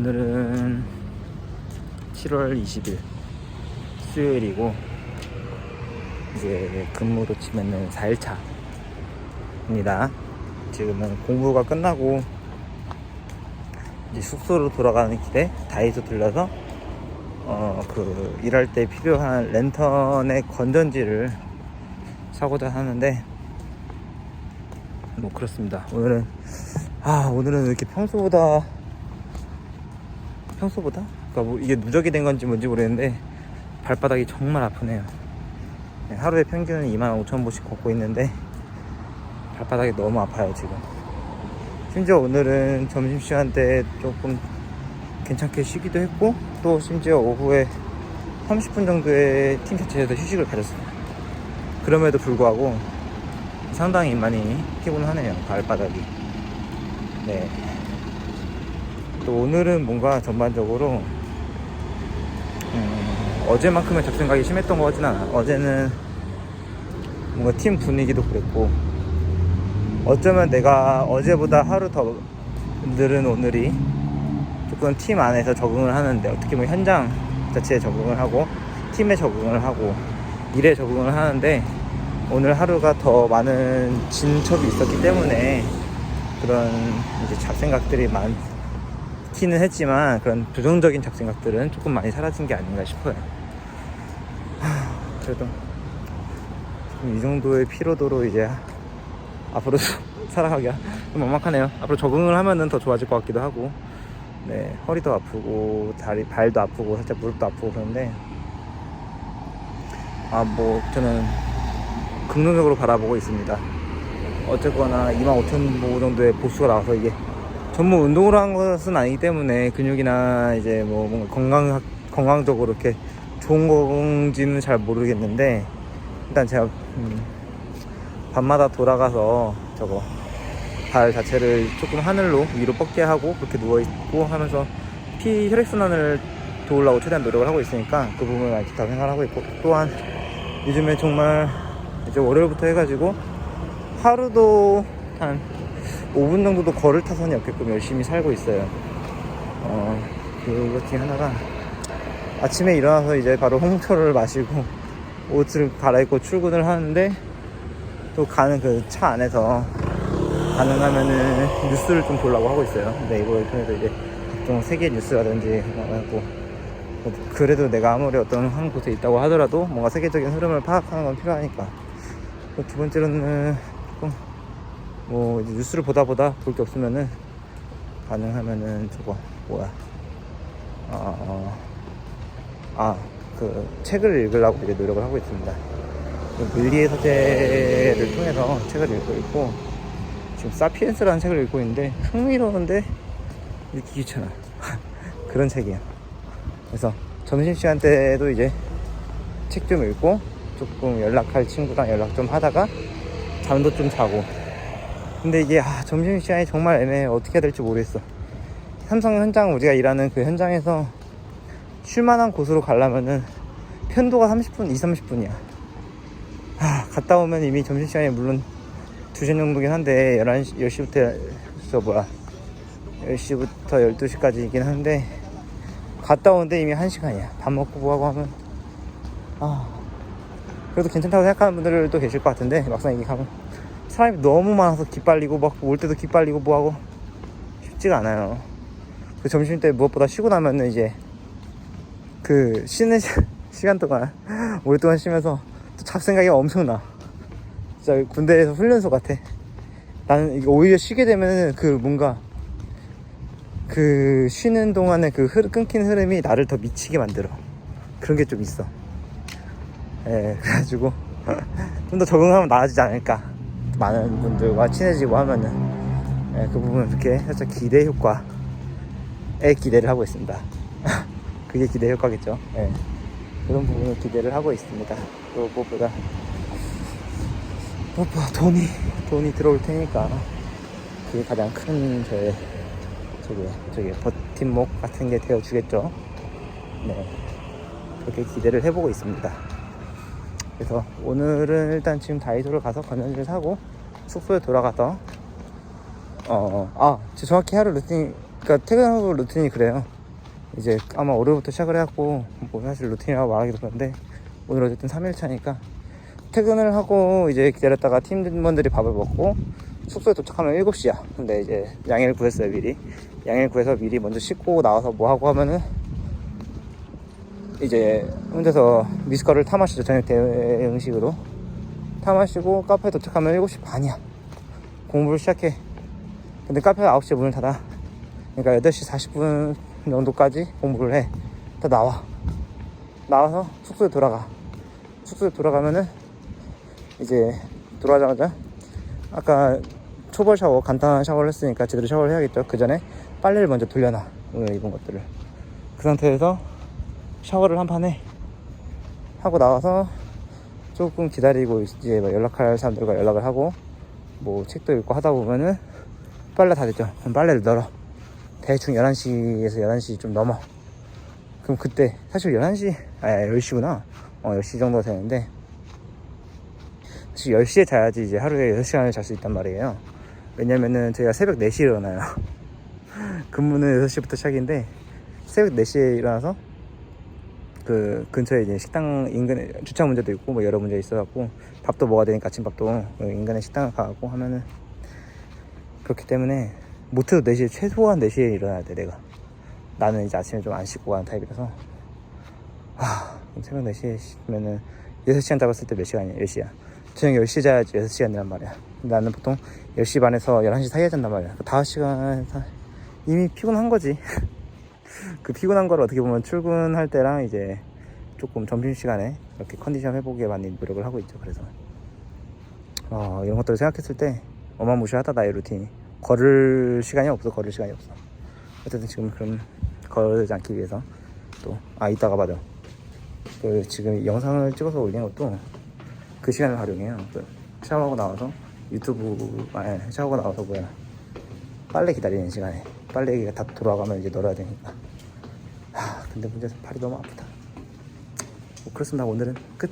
오늘은 7월 20일 수요일이고 이제 근무로 치면은 4일차입니다. 지금은 공부가 끝나고 이제 숙소로 돌아가는 길에 다이소 들려서 어 그 일할 때 필요한 랜턴의 건전지를 사고자 하는데 뭐 그렇습니다. 오늘은 아 오늘은 왜 이렇게 평소보다 평소보다? 그러니까 뭐 이게 누적이 된 건지 뭔지 모르겠는데 발바닥이 정말 아프네요. 네, 하루에 평균 2만 5천 보씩 걷고 있는데 발바닥이 너무 아파요 지금. 심지어 오늘은 점심시간 때 조금 괜찮게 쉬기도 했고 또 심지어 오후에 30분 정도의 팀 자체에서 휴식을 가졌어요. 그럼에도 불구하고 상당히 많이 피곤하네요 발바닥이. 네. 또 오늘은 뭔가 전반적으로 음, 어제만큼의 잡생각이 심했던 것 같진 않아. 어제는 뭔가 팀 분위기도 그랬고 어쩌면 내가 어제보다 하루 더 늘은 오늘이 조금 팀 안에서 적응을 하는데 어떻게 보면 현장 자체에 적응을 하고 팀에 적응을 하고 일에 적응을 하는데 오늘 하루가 더 많은 진척이 있었기 때문에 그런 이제 잡생각들이 많 기는 했지만 그런 부정적인 잡생각들은 조금 많이 사라진 게 아닌가 싶어요. 하, 그래도 좀이 정도의 피로도로 이제 앞으로 살아가기가 좀 막막하네요. 앞으로 적응을 하면은 더 좋아질 것 같기도 하고, 네 허리도 아프고 다리 발도 아프고 살짝 무릎도 아프고 그런데 아 뭐 저는 긍정적으로 바라보고 있습니다. 어쨌거나 25,000보 정도의 보수가 나와서 이게 전부 운동으로 한 것은 아니기 때문에 근육이나 이제 뭐 건강 건강적으로 이렇게 좋은 건지는 잘 모르겠는데 일단 제가 음, 밤마다 돌아가서 저거 발 자체를 조금 하늘로 위로 뻗게 하고 그렇게 누워 있고 하면서 피 혈액 순환을 도우려고 최대한 노력을 하고 있으니까 그 부분을 많이 좋다고 생각하고 있고 또한 요즘에 정말 이제 월요일부터 해가지고 하루도 한 5분 정도도 걸을 타선이 없게끔 열심히 살고 있어요. 어, 그것 중에 하나가 아침에 일어나서 이제 바로 홍초를 마시고 옷을 갈아입고 출근을 하는데 또 가는 그 차 안에서 가능하면은 뉴스를 좀 보려고 하고 있어요. 네이버를 통해서 이제 각종 세계 뉴스라든지 하고 그래도 내가 아무리 어떤 한 곳에 있다고 하더라도 뭔가 세계적인 흐름을 파악하는 건 필요하니까 그두 번째로는 조금 뭐 이제 뉴스를 보다 보다 볼 게 없으면은 가능하면은 저거 뭐야 어, 아그 책을 읽으려고 이제 노력을 하고 있습니다. 그 밀리의 서재를 통해서 책을 읽고 있고 지금 사피엔스라는 책을 읽고 있는데 흥미로운데 읽기 귀찮아 그런 책이야. 그래서 점심시간 때도 이제 책 좀 읽고 조금 연락할 친구랑 연락 좀 하다가 잠도 좀 자고 근데 이게 아, 점심시간이 정말 애매해. 어떻게 해야 될지 모르겠어. 삼성 현장 우리가 일하는 그 현장에서 쉴만한 곳으로 가려면은 편도가 30분, 2, 30분이야. 아, 갔다 오면 이미 점심시간이 물론 2시간 정도긴 한데 11시, 10시부터 저 뭐야 10시부터 12시까지이긴 한데 갔다 오는데 이미 1시간이야. 밥 먹고 뭐하고 하면. 아 그래도 괜찮다고 생각하는 분들도 계실 것 같은데 막상 이게 가면 사람이 너무 많아서 기빨리고 막 올 때도 기빨리고 뭐하고 쉽지가 않아요. 그 점심 때 무엇보다 쉬고 나면은 이제 그 쉬는 시- 시간 동안 오랫동안 쉬면서 또 잡생각이 엄청나. 진짜 군대에서 훈련소 같아. 나는 오히려 쉬게 되면은 그 뭔가 그 쉬는 동안에 그 흐, 끊긴 흐름이 나를 더 미치게 만들어. 그런 게 좀 있어. 예 그래가지고 좀 더 적응하면 나아지지 않을까 많은 분들과 친해지고 하면은 예, 그 부분 이렇게 살짝 기대 효과에 기대를 하고 있습니다 그게 기대 효과겠죠 예. 그런 부분을 기대를 하고 있습니다 또 무엇보다 무엇보다 돈이 돈이 들어올 테니까 그게 가장 큰 저의 저기 저기 버팀목 같은 게 되어 주겠죠. 네 그렇게 기대를 해보고 있습니다. 그래서 오늘은 일단 지금 다이소를 가서 건전지를 사고 숙소에 돌아가서 어아 정확히 하루 루틴 그 그러니까 퇴근하고 루틴이 그래요. 이제 아마 월요일부터 시작을 해갖고 뭐 사실 루틴이라고 말하기도 그런데 오늘 어쨌든 3일 차니까 퇴근을 하고 이제 기다렸다가 팀원들이 밥을 먹고 숙소에 도착하면 7시야. 근데 이제 양해를 구했어요 미리. 양해를 구해서 미리 먼저 씻고 나와서 뭐 하고 하면은 이제 혼자서 미숫가루를 타 마시죠 저녁 대응식으로 타 마시고 카페에 도착하면 7시 반이야. 공부를 시작해. 근데 카페가 9시에 문을 닫아. 그러니까 8시 40분 정도까지 공부를 해. 다 나와. 나와서 숙소에 돌아가. 숙소에 돌아가면은 이제 돌아가자마자 아까 초벌 샤워 간단한 샤워를 했으니까 제대로 샤워를 해야겠죠. 그 전에 빨래를 먼저 돌려놔. 오늘 입은 것들을. 그 상태에서 샤워를 한판 해. 하고 나와서 조금 기다리고 이제 뭐 연락할 사람들과 연락을 하고 뭐 책도 읽고 하다 보면은 빨래 다 됐죠. 그럼 빨래를 널어. 대충 11시에서 11시 좀 넘어. 그럼 그때 사실 11시 아 10시구나. 어 10시 정도 되는데 사실 10시에 자야지 이제 하루에 6시간을 잘 수 있단 말이에요. 왜냐면은 저희가 새벽 4시에 일어나요. 근무는 6시부터 시작인데 새벽 4시에 일어나서 그 근처에 이제 식당 인근에 주차 문제도 있고 뭐 여러 문제 있어갖고 밥도 먹어야 되니까 아침밥도 그 인근에 식당을 가고 하면은 그렇기 때문에 못해도 4시에 최소한 4시에 일어나야 돼 내가. 나는 이제 아침에 좀 안 씻고 가는 타입이라서. 하 새벽 4시에 씻으면은 6시간 잡았을 때 몇 시간이야? 10시야. 저녁 10시에 자야지 6시간이란 말이야. 나는 보통 10시 반에서 11시 사이에 잔단 말이야. 그 5시간 이미 피곤한 거지 그 피곤한 걸 어떻게 보면 출근할 때랑 이제 조금 점심시간에 이렇게 컨디션 회복에 많이 노력을 하고 있죠 그래서. 어, 이런 것들을 생각했을 때 어마무시하다 나의 루틴이. 걸을 시간이 없어 걸을 시간이 없어. 어쨌든 지금 그럼 걸지 않기 위해서 또 아 이따가 봐도. 그 지금 영상을 찍어서 올리는 것도 그 시간을 활용해요. 그 샤워하고 나와서 유튜브 아니 샤워하고 나와서 뭐야. 빨래 기다리는 시간에 빨래기가 다 돌아가면 이제 널어야 되니까. 하 근데 문제는 팔이 너무 아프다. 뭐 그렇습니다. 오늘은 끝